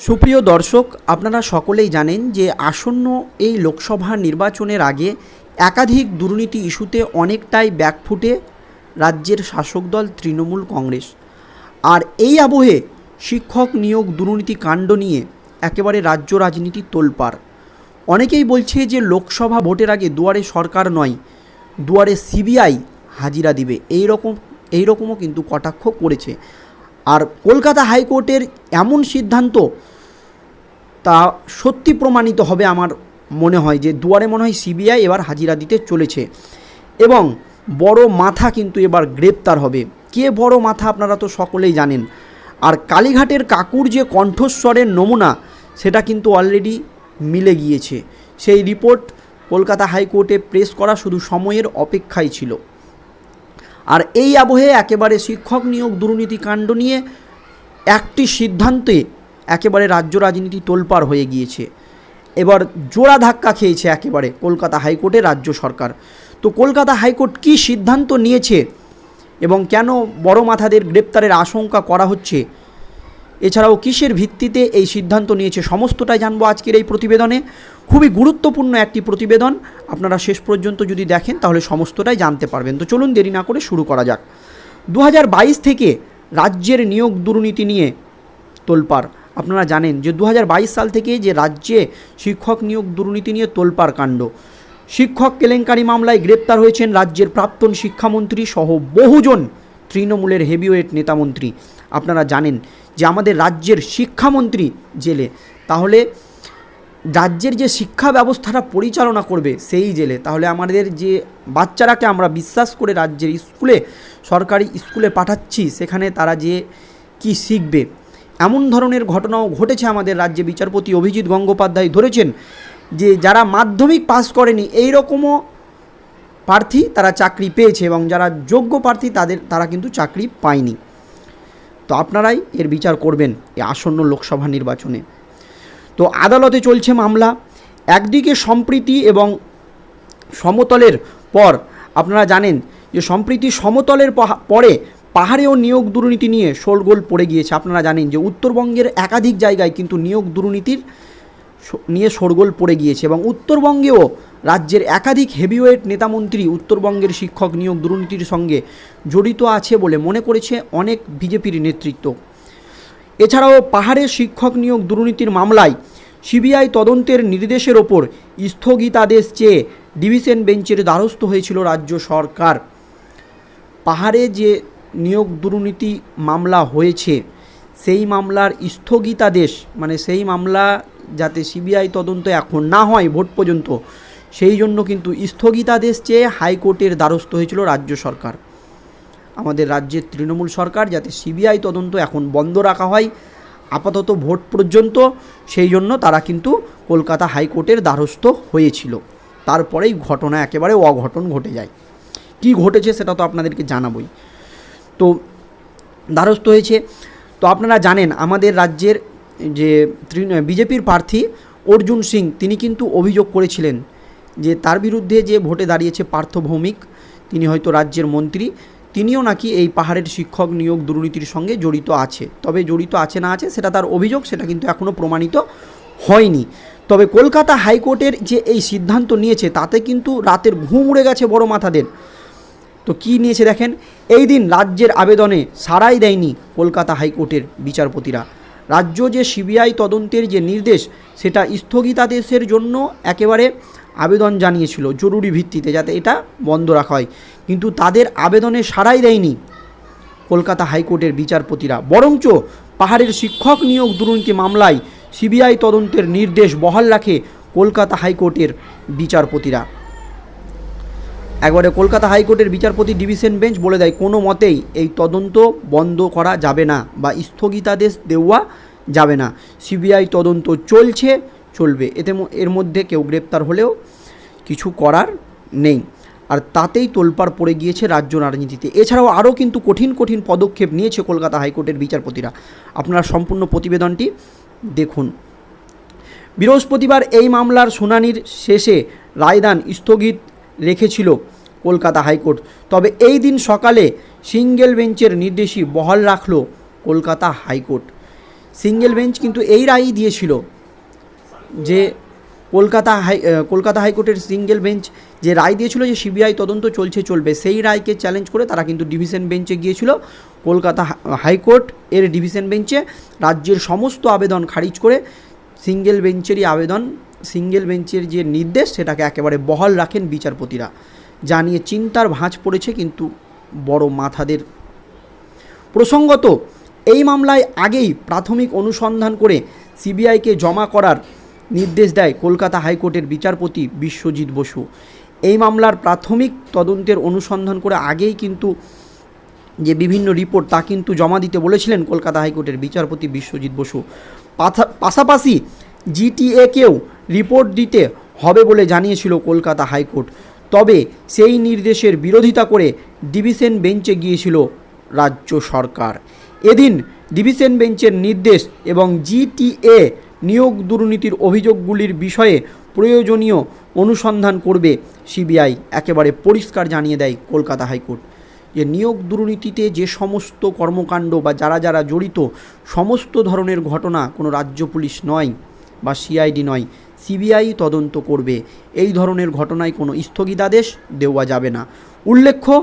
সুপ্রিয় দর্শক, আপনারা সকলেই জানেন যে আসন্ন এই লোকসভা নির্বাচনের আগে একাধিক দুর্নীতি ইস্যুতে অনেকটাই ব্যাকফুটে রাজ্যের শাসক দল তৃণমূল কংগ্রেস। আর এই আবহে শিক্ষক নিয়োগ দুর্নীতি কাণ্ড নিয়ে একেবারে রাজ্য রাজনীতি তোলপাড়। অনেকেই বলছে যে লোকসভা ভোটের আগে দুয়ারে সরকার নয়, দুয়ারে সিবিআই হাজিরা দিবে। এই রকম, এই রকমও কিন্তু কটাক্ষ করেছে। আর কলকাতা হাইকোর্টের এমন সিদ্ধান্ত তা সত্যি প্রমাণিত হবে আমার মনে হয় যে দুয়ারে মনে হয় সিবিআই এবার হাজিরা দিতে চলেছে। এবং বড় মাথা কিন্তু এবার গ্রেপ্তার হবে। কে বড় মাথা আপনারা তো সকলেই জানেন। আর কালীঘাটের কাকুর যে কণ্ঠস্বরের নমুনা, সেটা কিন্তু অলরেডি মিলে গিয়েছে। সেই রিপোর্ট কলকাতা হাইকোর্টে প্রেস করা শুধু সময়ের অপেক্ষাই ছিল। আর এই আবহে একেবারে শিক্ষক নিয়োগ দুর্নীতি কাণ্ড নিয়ে একটি সিদ্ধান্তে একেবারে রাজ্য রাজনীতি তোলপাড় হয়ে গিয়েছে। এবার জোড়া ধাক্কা খেয়েছে একেবারে কলকাতা হাইকোর্টে রাজ্য সরকার। তো কলকাতা হাইকোর্ট কি সিদ্ধান্ত নিয়েছে এবং কেন বড় মাথাদের গ্রেপ্তারের আশঙ্কা করা হচ্ছে এছাড়াও কিসের ভিত্তিতে এই সিদ্ধান্ত নিয়েছে সমস্তটাই জানব আজকের এই প্রতিবেদনে। খুবই গুরুত্বপূর্ণ একটি প্রতিবেদন। আপনারা শেষ পর্যন্ত যদি দেখেন, তাহলে সমস্তটাই জানতে পারবেন। তো চলুন দেরি না করে শুরু করা যাক। দু হাজার বাইশ থেকে রাজ্যের নিয়োগ দুর্নীতি নিয়ে তোলপাড়। আপনারা জানেন যে দু হাজার বাইশ সাল থেকে যে রাজ্যে শিক্ষক নিয়োগ দুর্নীতি নিয়ে তোলপাড় কাণ্ড। শিক্ষক কেলেঙ্কারি মামলায় গ্রেপ্তার হয়েছেন রাজ্যের প্রাক্তন শিক্ষামন্ত্রী সহ বহুজন তৃণমূলের হেভিওয়েট নেতামন্ত্রী। আপনারা জানেন যে আমাদের রাজ্যের শিক্ষামন্ত্রী জেলে। তাহলে রাজ্যের যে শিক্ষা ব্যবস্থাটা পরিচালনা করবে সেই জেলে। তাহলে আমাদের যে বাচ্চারাকে আমরা বিশ্বাস করে রাজ্যের স্কুলে, সরকারি স্কুলে পাঠাচ্ছি, সেখানে তারা যে কি শিখবে? এমন ধরনের ঘটনাও ঘটেছে আমাদের রাজ্যে। বিচারপতি অভিজিৎ গঙ্গোপাধ্যায় ধরেছেন যে যারা মাধ্যমিক পাস করেনি এই রকমও প্রার্থী তারা চাকরি পেয়েছে এবং যারা যোগ্য প্রার্থী তাদের, তারা কিন্তু চাকরি পায়নি। তো আপনারাই এর বিচার করবেন এই আসন্ন লোকসভা নির্বাচনে। তো আদালতে চলছে মামলা। একদিকে সম্প্রীতি এবং সমতলের পর, আপনারা জানেন যে সম্প্রীতি সমতলের পরে পাহাড়েও নিয়োগ দুর্নীতি নিয়ে শোলগোল পড়ে গিয়েছে। আপনারা জানেন যে উত্তরবঙ্গের একাধিক জায়গায় কিন্তু নিয়োগ দুর্নীতির নিয়ে শোরগোল পড়ে গিয়েছে এবং উত্তরবঙ্গেও রাজ্যের একাধিক হেভিওয়েট নেতামন্ত্রী উত্তরবঙ্গের শিক্ষক নিয়োগ দুর্নীতির সঙ্গে জড়িত আছে বলে মনে করেছে অনেক বিজেপির নেতৃত্ব। এছাড়াও পাহাড়ের শিক্ষক নিয়োগ দুর্নীতির মামলায় সিবিআই তদন্তের নির্দেশের ওপর স্থগিতাদেশ চেয়ে ডিভিশন বেঞ্চের দ্বারস্থ হয়েছিল রাজ্য সরকার। পাহাড়ে যে নিয়োগ দুর্নীতি মামলা হয়েছে, সেই মামলার স্থগিতাদেশ মানে সেই মামলা যাতে সিবিআই তদন্ত এখন না হয় ভোট পর্যন্ত। সেই জন্য কিন্তু স্থগিতাদেশ চেয়ে হাইকোর্টের দ্বারস্থ হয়েছিল রাজ্য সরকার। আমাদের রাজ্যের তৃণমূল সরকার যাতে সিবিআই তদন্ত এখন বন্ধ রাখা হয়, আপাতত ভোট পর্যন্ত, সেই জন্য তারা কিন্তু কলকাতা হাইকোর্টের দ্বারস্থ হয়েছিল। তারপরেই ঘটনা একেবারে অঘটন ঘটে যায়। কি ঘটেছে সেটা তো আপনাদেরকে জানাবই। তো দ্বারস্থ হয়েছে। তো আপনারা জানেন, আমাদের রাজ্যের যে বিজেপির প্রার্থী অর্জুন সিং, তিনি কিন্তু অভিযোগ করেছিলেন যে তার বিরুদ্ধে যে ভোটে দাঁড়িয়েছে পার্থ ভৌমিক, তিনি হয়তো রাজ্যের মন্ত্রী, তিনিও নাকি এই পাহাড়ের শিক্ষক নিয়োগ দুর্নীতির সঙ্গে জড়িত আছে। তবে জড়িত আছে না আছে সেটা তার অভিযোগ, সেটা কিন্তু এখনও প্রমাণিত হয়নি। তবে কলকাতা হাইকোর্টের যে এই সিদ্ধান্ত নিয়েছে, তাতে কিন্তু রাতের ঘুম উড়ে গেছে বড় মাথাদের। তো কি নিয়েছে দেখেন, এই দিন রাজ্যের আবেদনে সারাই দেয়নি কলকাতা হাইকোর্টের বিচারপতিরা। রাজ্য যে সিবিআই তদন্তের যে নির্দেশ, সেটা স্থগিতাদেশের জন্য একেবারে আবেদন জানিয়েছিল জরুরি ভিত্তিতে যাতে এটা বন্ধ রাখা হয়। কিন্তু তাদের আবেদনে সারাই দেয়নি কলকাতা হাইকোর্টের বিচারপতিরা। বরঞ্চ পাহাড়ের শিক্ষক নিয়োগ দুর্নীতি মামলায় সিবিআই তদন্তের নির্দেশ বহাল রাখে কলকাতা হাইকোর্টের বিচারপতিরা। একবারে কলকাতা হাইকোর্টের বিচারপতি ডিভিশন বেঞ্চ বলে দেয়, কোনো মতেই এই তদন্ত বন্ধ করা যাবে না বা স্থগিতাদেশ দেওয়া যাবে না। সিবিআই তদন্ত চলছে, চলবে। এতে এর মধ্যে কেউ গ্রেপ্তার হলেও কিছু করার নেই। আর তাতেই তোলপাড় পড়ে গিয়েছে রাজ্য রাজনীতিতে। এছাড়াও আরও কিন্তু কঠিন কঠিন পদক্ষেপ নিয়েছে কলকাতা হাইকোর্টের বিচারপতিরা। আপনারা সম্পূর্ণ প্রতিবেদনটি দেখুন। বৃহস্পতিবার এই মামলার শুনানির শেষে রায়দান স্থগিত রেখেছিল কলকাতা হাইকোর্ট। তবে এই দিন সকালে সিঙ্গেল বেঞ্চের নির্দেশই বহাল রাখল কলকাতা হাইকোর্ট। সিঙ্গেল বেঞ্চ কিন্তু এই রায়ই দিয়েছিল যে কলকাতা হাই কলকাতা হাইকোর্টের সিঙ্গেল বেঞ্চ যে রায় দিয়েছিল যে সিবিআই তদন্ত চলছে চলবে, সেই রায়কে চ্যালেঞ্জ করে তারা কিন্তু ডিভিশন বেঞ্চে গিয়েছিল। কলকাতা হাইকোর্ট এর ডিভিশন বেঞ্চে রাজ্যের সমস্ত আবেদন খারিজ করে সিঙ্গেল বেঞ্চেরই আবেদন, সিঙ্গেল বেঞ্চের যে নির্দেশ সেটাকে একেবারে বহাল রাখেন বিচারপতিরা। যা নিয়ে চিন্তার ভাঁজ পড়েছে কিন্তু বড় মাথাদের। প্রসঙ্গত, এই মামলায় আগেই প্রাথমিক অনুসন্ধান করে সিবিআইকে জমা করার নির্দেশ দেয় কলকাতা হাইকোর্টের বিচারপতি বিশ্বজিৎ বসু। এই মামলার প্রাথমিক তদন্তের অনুসন্ধান করে আগেই কিন্তু যে বিভিন্ন রিপোর্ট তা কিন্তু জমা দিতে বলেছিলেন কলকাতা হাইকোর্টের বিচারপতি বিশ্বজিৎ বসু। পাশাপাশি জিটিএকেও রিপোর্ট দিতে হবে বলে জানিয়েছিল কলকাতা হাইকোর্ট। তবে সেই নির্দেশের বিরোধিতা করে ডিভিশন বেঞ্চে গিয়েছিল রাজ্য সরকার। এদিন ডিভিশন বেঞ্চের নির্দেশ এবং জিটিএ নিয়োগ দুর্নীতির অভিযোগগুলির বিষয়ে প্রয়োজনীয় অনুসন্ধান করবে সিবিআই, একেবারে পরিষ্কার জানিয়ে দেয় কলকাতা হাইকোর্ট। যে নিয়োগ দুর্নীতিতে যে সমস্ত কর্মকাণ্ড বা যারা যারা জড়িত, সমস্ত ধরনের ঘটনা কোনো রাজ্য পুলিশ নয় বা সিআইডি নয় সিবিআই তদন্ত করবে। এই ধরনের ঘটনায় কোনো স্থগিতাদেশ দেওয়া যাবে না। উল্লেখ্য,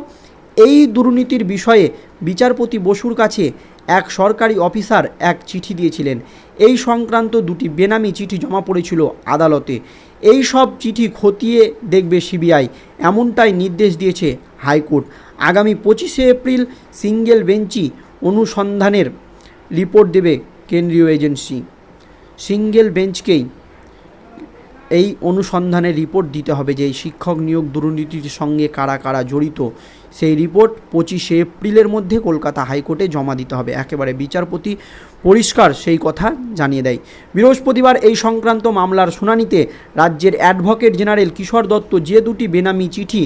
এই দুর্নীতির বিষয়ে বিচারপতি বসুর কাছে এক সরকারি অফিসার এক চিঠি দিয়েছিলেন। এই সংক্রান্ত দুটি বেনামি চিঠি জমা পড়েছিল আদালতে। এই সব চিঠি খতিয়ে দেখবে সিবিআই, এমনটাই নির্দেশ দিয়েছে হাইকোর্ট। আগামী পঁচিশে এপ্রিল সিঙ্গেল বেঞ্চি অনুসন্ধানের রিপোর্ট দেবে কেন্দ্রীয় এজেন্সি। সিঙ্গেল বেঞ্চকেই এই অনুসন্ধানের রিপোর্ট দিতে হবে যে এই শিক্ষক নিয়োগ দুর্নীতির সঙ্গে কারা কারা জড়িত। সেই রিপোর্ট পঁচিশে এপ্রিলের মধ্যে কলকাতা হাইকোর্টে জমা দিতে হবে। একেবারে বিচারপতি পরিষ্কার সেই কথা জানিয়ে দেয়। বৃহস্পতিবার এই সংক্রান্ত মামলার শুনানিতে রাজ্যের অ্যাডভোকেট জেনারেল কিশোর দত্ত যে দুটি বেনামি চিঠি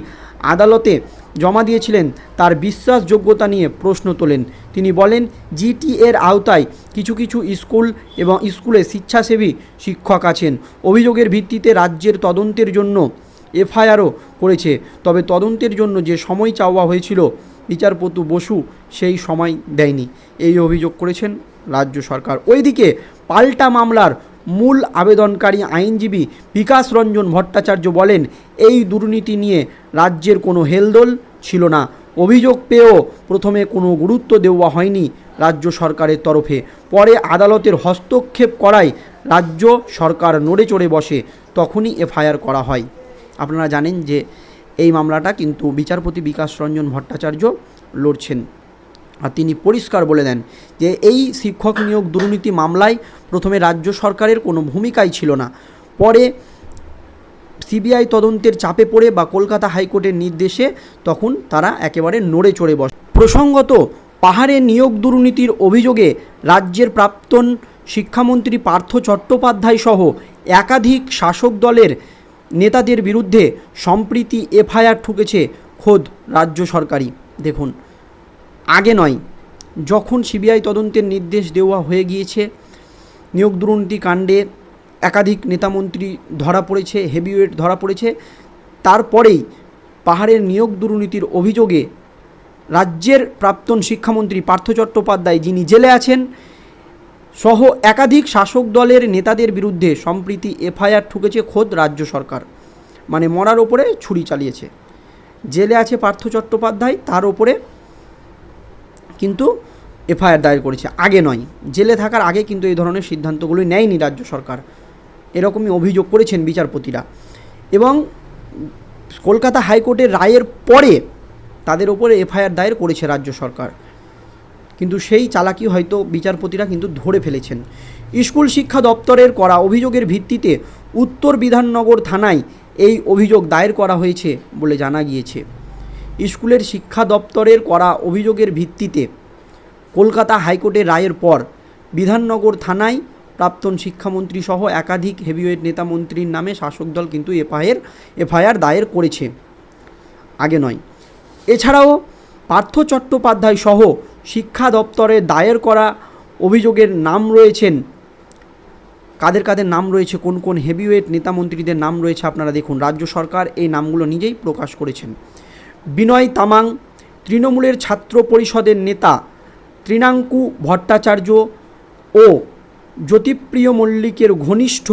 আদালতে জমা দিয়েছিলেন, তার বিশ্বাসযোগ্যতা নিয়ে প্রশ্ন তোলেন। তিনি বলেন, জিটি এর আওতায় কিছু কিছু স্কুল এবং স্কুলে স্বেচ্ছাসেবী শিক্ষক আছেন। অভিযোগের ভিত্তিতে রাজ্যের তদন্তের জন্য এফআইআরও করেছে। তবে তদন্তের জন্য যে সময় চাওয়া হয়েছিল, বিচারপতি বসু সেই সময় দেয়নি। এই অভিযোগ করেছেন রাজ্য সরকার। ওইদিকে পাল্টা মামলার মূল আবেদনকারী আইনজীবী বিকাশ রঞ্জন ভট্টাচার্য বলেন, এই দুর্নীতি নিয়ে রাজ্যের কোনো হেলদোল ছিল না। অভিযোগ পেয়েও প্রথমে কোনো গুরুত্ব দেওয়া হয়নি রাজ্য সরকারের তরফে। পরে আদালতের হস্তক্ষেপ করায় রাজ্য সরকার নড়ে চড়ে বসে, তখনই এফআইআর করা হয়। আপনারা জানেন যে এই মামলাটা কিন্তু বিচারপতি বিকাশ রঞ্জন ভট্টাচার্য লড়ছেন। তিনি পরিষ্কার বলে দেন যে এই শিক্ষক নিয়োগ দুর্নীতি মামলায় প্রথমে রাজ্য সরকারের কোনো ভূমিকাই ছিল না। পরে সিবিআই তদন্তের চাপে পড়ে বা কলকাতা হাইকোর্টের নির্দেশে তখন তারা একেবারে নড়ে চড়ে বসে। প্রসঙ্গত, পাহাড়ে নিয়োগ দুর্নীতির অভিযোগে রাজ্যের প্রাক্তন শিক্ষামন্ত্রী পার্থ চট্টোপাধ্যায় সহ একাধিক শাসক দলের নেতাদের বিরুদ্ধে সম্প্রীতি এফআইআর ঠুকেছে খোদ রাজ্য সরকারই। দেখুন আগে নয়। যখন সিবিআই তদন্তের নির্দেশ দেওয়া হয়ে গিয়েছে, নিয়োগ দুর্নীতি কাণ্ডে একাধিক নেতামন্ত্রী ধরা পড়েছে, হেভিওয়েট ধরা পড়েছে। তারপরেই পাহাড়ের নিয়োগ দুর্নীতির অভিযোগে রাজ্যের প্রাক্তন শিক্ষামন্ত্রী পার্থ চট্টোপাধ্যায়, যিনি জেলে আছেন, সহ একাধিক শাসক দলের নেতাদের বিরুদ্ধে সম্প্রীতি এফআইআর ঠুকেছে খোদ রাজ্য সরকার। মানে মরার ওপরে ছুরি চালিয়েছে। জেলে আছে পার্থ চট্টোপাধ্যায়, তার ওপরে কিন্তু এফআইআর দায়ের করেছে। আগে নয়। জেলে থাকার আগে কিন্তু এই ধরনের সিদ্ধান্তগুলো নেয়নি রাজ্য সরকার। এরকমই অভিযোগ করেছেন বিচারপতিরা। এবং কলকাতা হাইকোর্টের রায়ের পরে তাদের ওপরে এফআইআর দায়ের করেছে রাজ্য সরকার। কিন্তু সেই চালাকি হয়তো বিচারপতিরা কিন্তু ধরে ফেলেছেন। স্কুল শিক্ষা দপ্তরের করা অভিযোগের ভিত্তিতে উত্তর বিধাননগর থানায় এই অভিযোগ দায়ের করা হয়েছে বলে জানা গিয়েছে। স্কুলের শিক্ষা দপ্তরের করা অভিযোগের ভিত্তিতে কলকাতা হাইকোর্টের রায়ের পর বিধাননগর থানায় প্রাক্তন শিক্ষামন্ত্রী সহ একাধিক হেভিওয়েট নেতা মন্ত্রীর নামে শাসক দল কিন্তু এফআইআর এফআইআর দায়ের করেছে। আগে নয়। এছাড়াও পার্থ চট্টোপাধ্যায় সহ শিক্ষা দপ্তরে দায়ের করা অভিযোগের নাম রয়েছেন। কাদের কাদের নাম রয়েছে, কোন কোন হেভিওয়েট নেতামন্ত্রীদের নাম রয়েছে আপনারা দেখুন। রাজ্য সরকার এই নামগুলো নিজেই প্রকাশ করেছেন। বিনয় তামাং, তৃণমূলের ছাত্র পরিষদের নেতা তৃণাঙ্কু ভট্টাচার্য ও জ্যোতিপ্রিয় মল্লিকের ঘনিষ্ঠ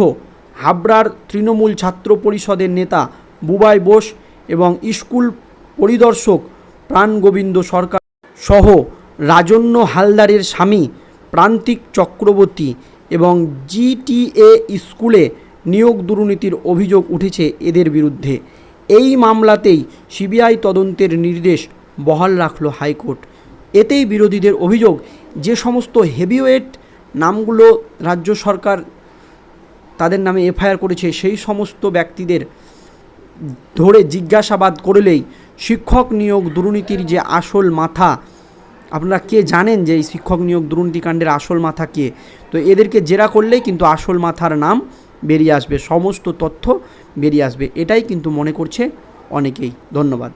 হাবড়ার তৃণমূল ছাত্র পরিষদের নেতা বুবাই বোস এবং স্কুল পরিদর্শক প্রাণগোবিন্দ সরকার সহ রাজন্য হালদারের স্বামী প্রান্তিক চক্রবর্তী এবং জিটিএ স্কুলে নিয়োগ দুর্নীতির অভিযোগ উঠেছে এদের বিরুদ্ধে। এই মামলাতেই সিবিআই তদন্তের নির্দেশ বহাল রাখল হাইকোর্ট। এতেই বিরোধীদের অভিযোগ যে সমস্ত হেভিওয়েট নামগুলো রাজ্য সরকার তাদের নামে এফআইআর করেছে, সেই সমস্ত ব্যক্তিদের ধরে জিজ্ঞাসাবাদ করলেই শিক্ষক নিয়োগ দুর্নীতির যে আসল মাথা, আপনারা কে জানেন যে এই শিক্ষক নিয়োগ দুর্নীতিকাণ্ডের আসল মাথা কে? তো এদেরকে জেরা করলেই কিন্তু আসল মাথার নাম বেরিয়ে আসবে সমস্ত তথ্য বেরিয়ে আসবে এটাই কিন্তু মনে করছে অনেকেই। ধন্যবাদ।